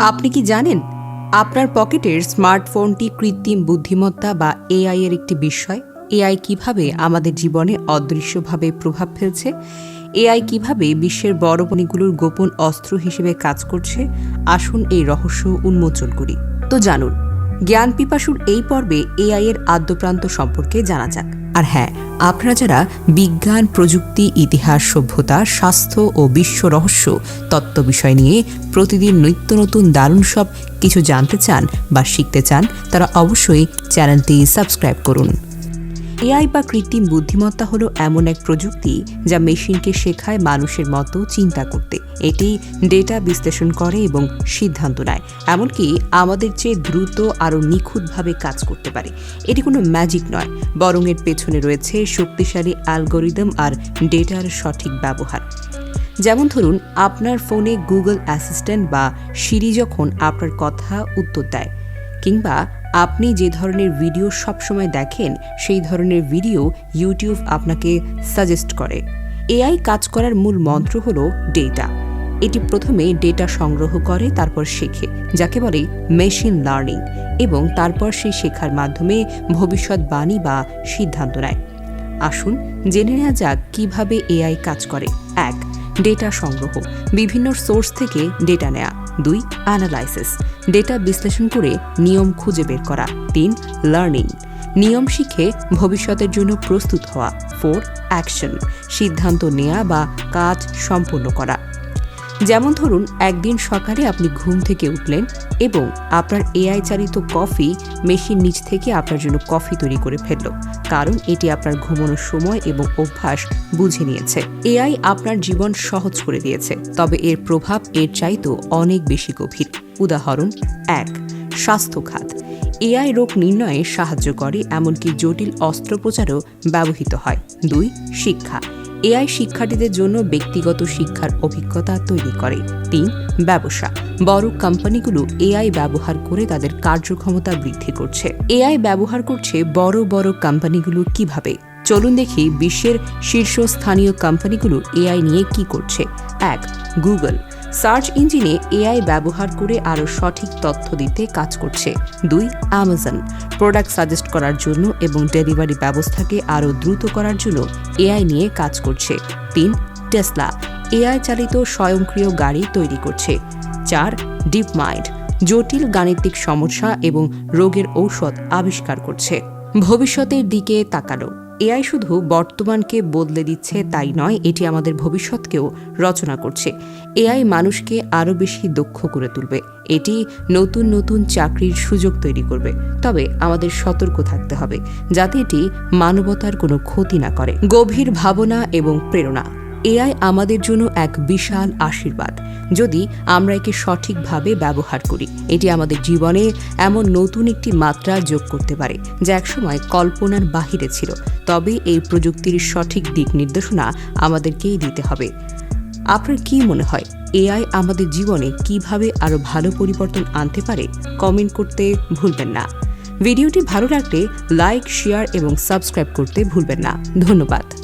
আপনি কি জানেন আপনার পকেটের স্মার্টফোনটি কৃত্রিম বুদ্ধিমত্তা বা এআই এর একটি বিষয়? এআই কীভাবে আমাদের জীবনে অদৃশ্যভাবে প্রভাব ফেলছে? এআই কীভাবে বিশ্বের বড় বনিগুলোর গোপন অস্ত্র হিসেবে কাজ করছে? আসুন এই রহস্য উন্মোচন করি। তো জানুন, জ্ঞান পিপাসুর এই পর্বে এআই এর আদ্যপ্রান্ত সম্পর্কে জানা যাক। আর হ্যাঁ আপনারা যারা বিজ্ঞান, প্রযুক্তি, ইতিহাস, সভ্যতা, স্বাস্থ্য ও বিশ্ব রহস্য, তত্ত্ব বিষয় নিয়ে প্রতিদিন নিত্য নতুন দারুণ সব কিছু জানতে চান বা শিখতে চান, তারা অবশ্যই চ্যানেলটি সাবস্ক্রাইব করুন। এআই বা কৃত্রিম বুদ্ধিমত্তা হলো এমন এক প্রযুক্তি যা মেশিনকে শেখায় মানুষের মতো চিন্তা করতে। এটি ডেটা বিশ্লেষণ করে এবং সিদ্ধান্ত নেয়। এমনকি আমাদের চেয়ে দ্রুত আরও নিখুঁতভাবে কাজ করতে পারে। এটি কোনো ম্যাজিক নয়, বরং এর পেছনে রয়েছে শক্তিশালী অ্যালগোরিদম আর ডেটার সঠিক ব্যবহার। যেমন ধরুন, আপনার ফোনে গুগল অ্যাসিস্ট্যান্ট বা সিরি যখন আপনার কথা উত্তর দেয়, কিংবা আপনি যে ধরনের ভিডিও সবসময় দেখেন, সেই ধরনের ভিডিও ইউটিউব আপনাকে সাজেস্ট করে। এআই কাজ করার মূল মন্ত্র হলো ডেটা এটি প্রথমে ডেটা সংগ্রহ করে, তারপর শেখে, যাকে বলে মেশিন লার্নিং এবং তারপর সেই শেখার মাধ্যমে ভবিষ্যৎবাণী বা সিদ্ধান্ত নেয়। আসুন জেনে নেওয়া যাক কীভাবে এআই কাজ করে। এক ডেটা সংগ্রহ। বিভিন্ন সোর্স থেকে ডেটা নেয়া। দুই অ্যানালাইসিস ডেটা বিশ্লেষণ করে নিয়ম খুঁজে বের করা। তিন লার্নিং নিয়ম শিখে ভবিষ্যতের জন্য প্রস্তুত হওয়া। ফোর অ্যাকশন সিদ্ধান্ত নেওয়া বা কাজ সম্পূর্ণ করা। যেমন ধরুন, একদিন সকালে আপনি ঘুম থেকে উঠলেন এবং আপনার এআই চালিত কফি মেশিন নিচ থেকে আপনার জন্য কফি তৈরি করে ফেলল। কারণ এটি আপনার ঘুমানোর সময় এবং অভ্যাস বুঝে নিয়েছে। এআই আপনার জীবন সহজ করে দিয়েছে, তবে এর প্রভাব এর চাইতেও অনেক বেশি গভীর। উদাহরণ, এক স্বাস্থ্য খাত এআই রোগ নির্ণয়ে সাহায্য করে, এমনকি জটিল অস্ত্রোপচারও ব্যবহৃত হয়। দুই, শিক্ষা। এআই শিক্ষার্থীদের জন্য ব্যক্তিগত শিক্ষার অভিজ্ঞতা তৈরি করে। তিন, ব্যবসা। বড় কোম্পানিগুলো এআই ব্যবহার করে তাদের কার্যক্ষমতা বৃদ্ধি করছে। এআই ব্যবহার করছে বড় বড় কোম্পানিগুলো কীভাবে? চলুন দেখি বিশ্বের শীর্ষস্থানীয় কোম্পানিগুলো এআই নিয়ে কি করছে। এক, গুগল। সার্চ ইঞ্জিনে এআই ব্যবহার করে আরও সঠিক তথ্য দিতে কাজ করছে। দুই অ্যামাজন প্রোডাক্ট সাজেস্ট করার জন্য এবং ডেলিভারি ব্যবস্থাকে আরও দ্রুত করার জন্য এআই নিয়ে কাজ করছে। তিন টেসলা এআই চালিত স্বয়ংক্রিয় গাড়ি তৈরি করছে। চার ডিপ মাইন্ড জটিল গাণিতিক সমস্যা এবং রোগের ঔষধ আবিষ্কার করছে। ভবিষ্যতের দিকে তাকানো। এআই শুধু বর্তমানকে বদলে দিচ্ছে তাই নয়, এটি আমাদের ভবিষ্যৎকেও রচনা করছে। এআই মানুষকে আরও বেশি দক্ষ করে তুলবে। এটি নতুন নতুন চাকরির সুযোগ তৈরি করবে। তবে আমাদের সতর্ক থাকতে হবে, যাতে এটি মানবতার কোনো ক্ষতি না করে। গভীর ভাবনা এবং প্রেরণা। এআই আমাদের জন্য এক বিশাল আশীর্বাদ। যদি আমরা একে সঠিকভাবে ব্যবহার করি, এটি আমাদের জীবনে এমন নতুন একটি মাত্রা যোগ করতে পারে, যা একসময় কল্পনার বাহিরে ছিল। তবে এই প্রযুক্তির সঠিক দিক নির্দেশনা আমাদেরকেই দিতে হবে। আপনার কি মনে হয়, এআই আমাদের জীবনে কীভাবে আরও ভালো পরিবর্তন আনতে পারে? কমেন্ট করতে ভুলবেন না। ভিডিওটি ভালো লাগলে লাইক, শেয়ার এবং সাবস্ক্রাইব করতে ভুলবেন না। ধন্যবাদ।